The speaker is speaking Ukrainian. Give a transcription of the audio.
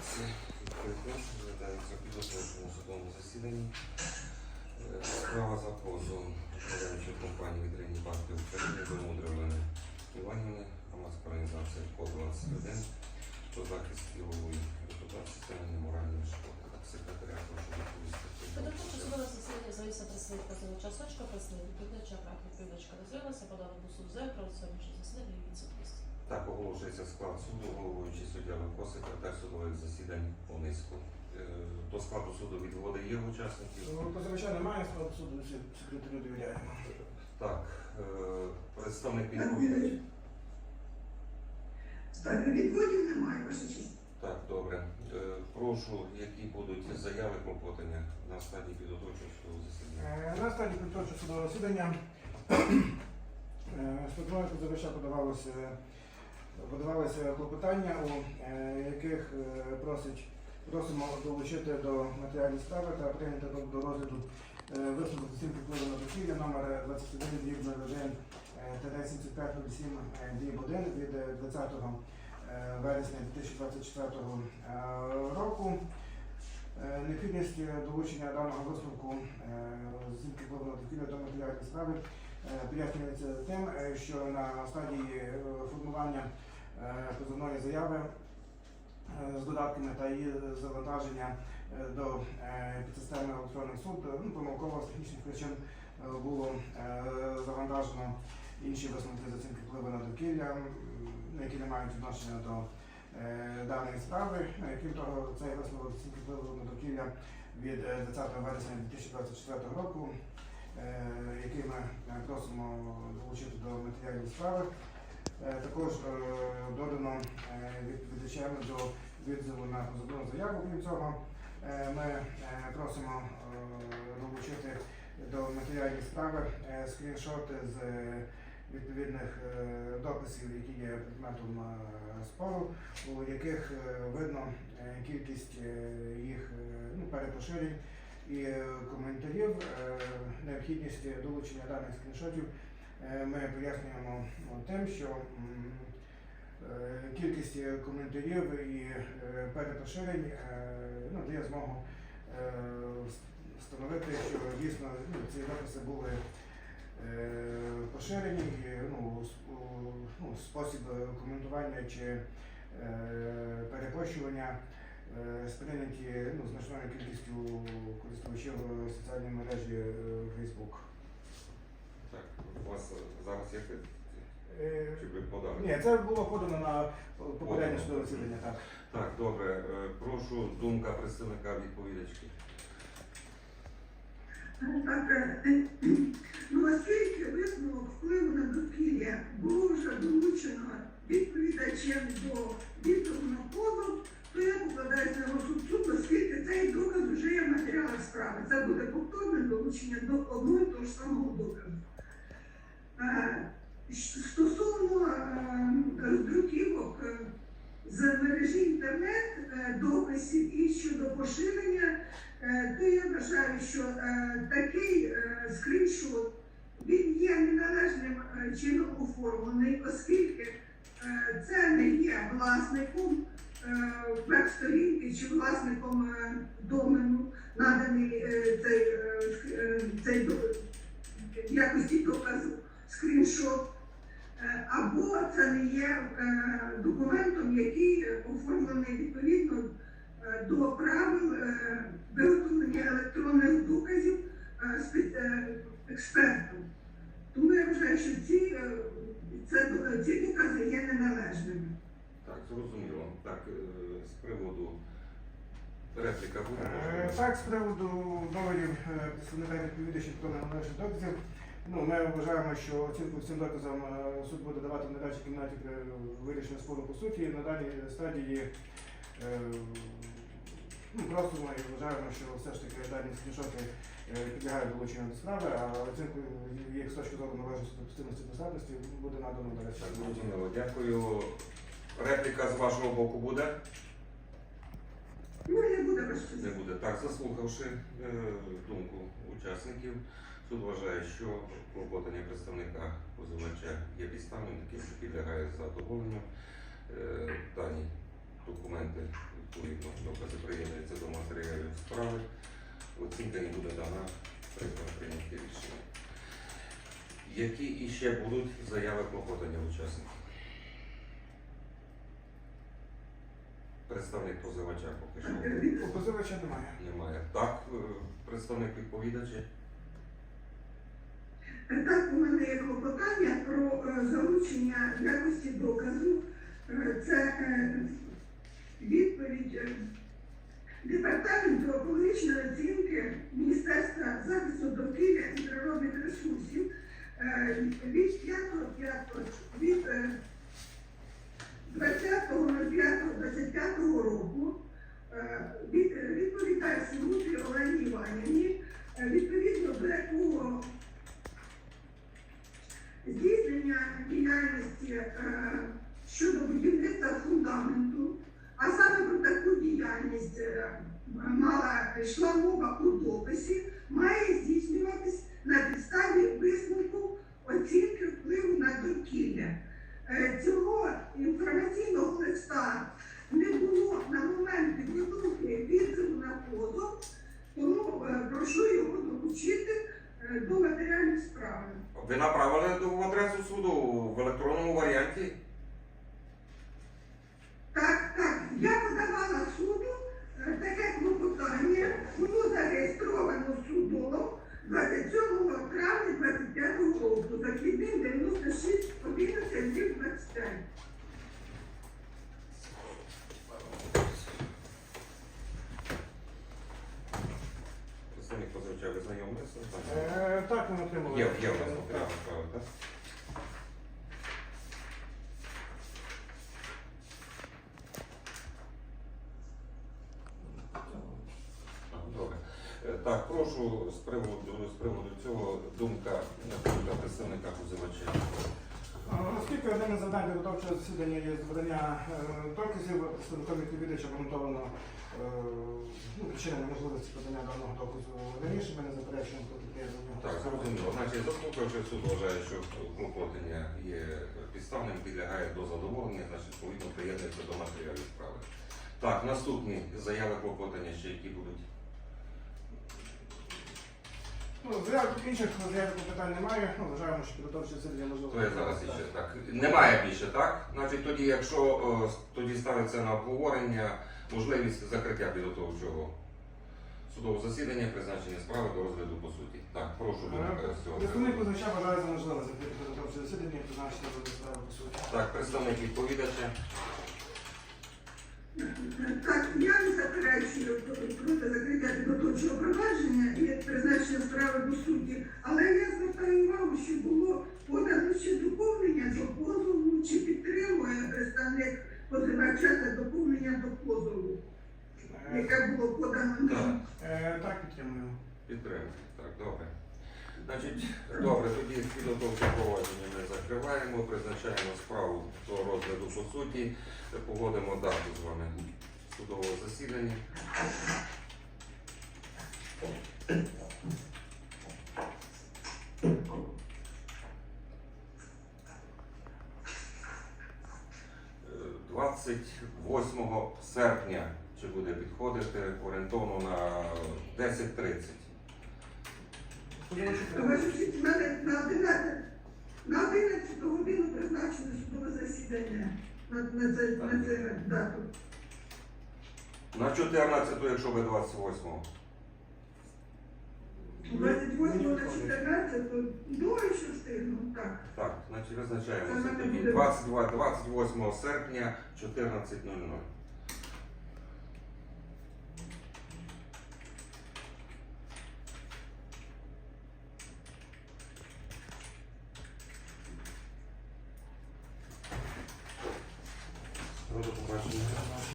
Це в підготовчому судовому засіданні. Е, Справа за позовом управляючої компанії «Вітряні банки України» до Мудревини Іванівни, громадська організація КО 21 про захист ділової репутації та моральної шкоди. Секретаря прошу відповісти. Підготовче судове засідання завісла представник позивача Сочка, представник відповідача, прав відповідачка розглядалася, подали до суду заяву про сьогоднішнє засідання і відсутність. Так, оголошується склад суду, головуючий суддя Левко, секретар судових засідань Онисько. Е, До складу суду відводи є учасників. Ну, Позивача немає, складу суду секретарю довіряємо. Так, е, представник відповідач. Так, відводів немає, ваша честь. Так, добре. Е, Прошу, які будуть заяви клопотання на стадії підготовчого судового засідання. На стадії підготовчого судового засідання сторони позивача подавалося, подавалися клопотання, у е, яких е, просить, просимо долучити до матеріалів справи та прийняти до, розгляду е, висновок з оцінки впливу на довкілля номер 21 дріб 01 7507 дріб 1 від е, 20 е, вересня 2024 е, року. Необхідність долучення даного висновку з оцінки впливу на довкілля до матеріалів справи пояснюється тим, що на стадії формування позовної заяви е, з додатками та її завантаження е, до е, підсистеми електронних суд е, ну, помилково з технічних причин е, було е, завантажено інші висновки з оцінки впливу на довкілля, які не мають відношення до е, даної справи. Е, Крім того, цей висновок з впливу на довкілля від е, 20 вересня 2024 року, е, який ми е, просимо долучити до матеріалів справи. Е, Також е, додано е, відповідачами до відзиву на позовну заяву. Крім цього, ми просимо долучити до матеріалів справи скріншоти з відповідних дописів, які є предметом спору, у яких видно кількість їх ну, перепоширень і коментарів, необхідність долучення даних скріншотів. Е, Ми пояснюємо ну, тим, що е, кількість е, коментарів і е, перепоширень е, ну, дає змогу е, встановити, що дійсно ну, ці дописи були е, поширені, ну, ну, спосіб е, коментування чи е, перепощування е, сприйняті ну, значною кількістю користувачів соціальної мережі е, Facebook. Так, у вас зараз є Е, чи ви подали? Ні, це було подано на попереднє судове засідання, так. Так, добре. Е, Прошу думка представника відповідачки. Ну оскільки висновок впливу на довкілля було вже долучено відповідачем до відповіді на позов, то я покладаюся на розсуд суду, оскільки цей доказ вже є в матеріалах справи. Це буде повторне долучення до одного і того ж самого доказу. Е, Стосовно е, роздруківок е, з мережі інтернет, дописів і щодо поширення, то я вважаю, що такий скріншот він є неналежним чином оформлений, оскільки це не є власником веб-сторінки чи власником домену, наданий цей, цей якості доказу скріншот. Е, Або це не є е, документом, який оформлений відповідно е, до правил виготовлення електронних доказів експертом. Тому я вважаю, що ці, це, ці докази є неналежними. Так, зрозуміло. Так, з приводу репліка? Так, з приводу доводів е, представника відповідачів про неналежних доказів. Ну, ми вважаємо, що оцінку цим доказам е, суд буде давати в нарадчій кімнаті при вирішенні спору по суті. На даній стадії е, ну, просимо і вважаємо, що все ж таки дані скріншоти е, підлягають долученню до справи, а оцінку їх з точки зору належності допустимості достатності буде надано до речі. Зрозуміло. Дякую. Репліка з вашого боку буде? Ну, не буде Не буде. Так, заслухавши е, думку учасників, суд вважає, що клопотання представника позивача є підставним, таким, що підлягає задоволенню. Е, дані документи відповідно докази приєднуються до матеріалів справи. Оцінка не буде дана при прийнятті рішення. Які іще будуть заяви клопотання учасників? Представник позивача поки що позивача немає. немає. Так, е, представник відповідача. Так, у мене є клопотання про е, залучення якості доказу. Е, Це е, відповідь Департаменту екологічної оцінки Міністерства захисту довкілля і природних ресурсів від 5.5 від е, 20.05.25 року від, відповідає Сурупі Олені Іванівні, е, відповідно до якого здійснення діяльності е, щодо будівництва фундаменту, а саме про таку діяльність е, мала йшла мова у дописі, має здійснюватись на підставі висновку оцінки впливу на довкілля. Е, Цього інформаційного листа не було на момент підготовки відзиву на позов, тому е, прошу його долучити до матеріалів справи. Ви направили до- в адресу суду в електронному варіанті? Так, так, я подавала суду е, таке клопотання, було зареєстровано судом 27 травня 25 року, західним 96 11 25. Позивача ви знайомилися? Е, Так, ми отримали. Є, є у нас Так. матеріал справи, так? Добре. Е, Так, прошу з приводу, з приводу цього думка, думка представника позивача. А, Оскільки одним із завдань підготовчого засідання є збирання е, доказів, представником відповідача обґрунтовано е, ну, причина неможливості подання даного доказу раніше, ми не заперечуємо проти приєднання. Так, зрозуміло. Значить, заслухавши суд вважає, що клопотання є підставним, підлягає до задоволення, значить, відповідно приєднується до матеріалів справи. Так, наступні заяви клопотання ще які будуть. Ну, заяв інших заявок питань немає. Ну, вважаємо, що підготовче засідання можливо. То я зараз іще так. Немає більше, так? Значить, тоді, якщо е, тоді ставиться на обговорення можливість закриття підготовчого судового засідання, призначення справи до розгляду по суті. Так, прошу думка з цього. Представник познача вважає за можливе закрити підготовче засідання і призначити розгляд справи по суті. Так, представник відповідача. Так, я не до суді, але я звертаю увагу, що було подано ще доповнення до позову, чи підтримує представник позивача це доповнення до позову, Е, яке було подано Так. ним. е, Так, підтримую. Підтримуємо. Так, добре. Значить, добре, тоді підготовче провадження ми закриваємо, призначаємо справу до розгляду по суті, погодимо дату з вами судового засідання. Е, 28 серпня чи буде підходити орієнтовно на 10.30. Сподіваюся, що- Ваша честь, в мене на 11, на 11 годину призначено судове засідання на, на, це, на цю дату. На 14, якщо ви 28. 28 до 14, то думаю, що встигну, так. Так, значить визначаємо Це це мене тоді буде. 22, 28 серпня 14.00.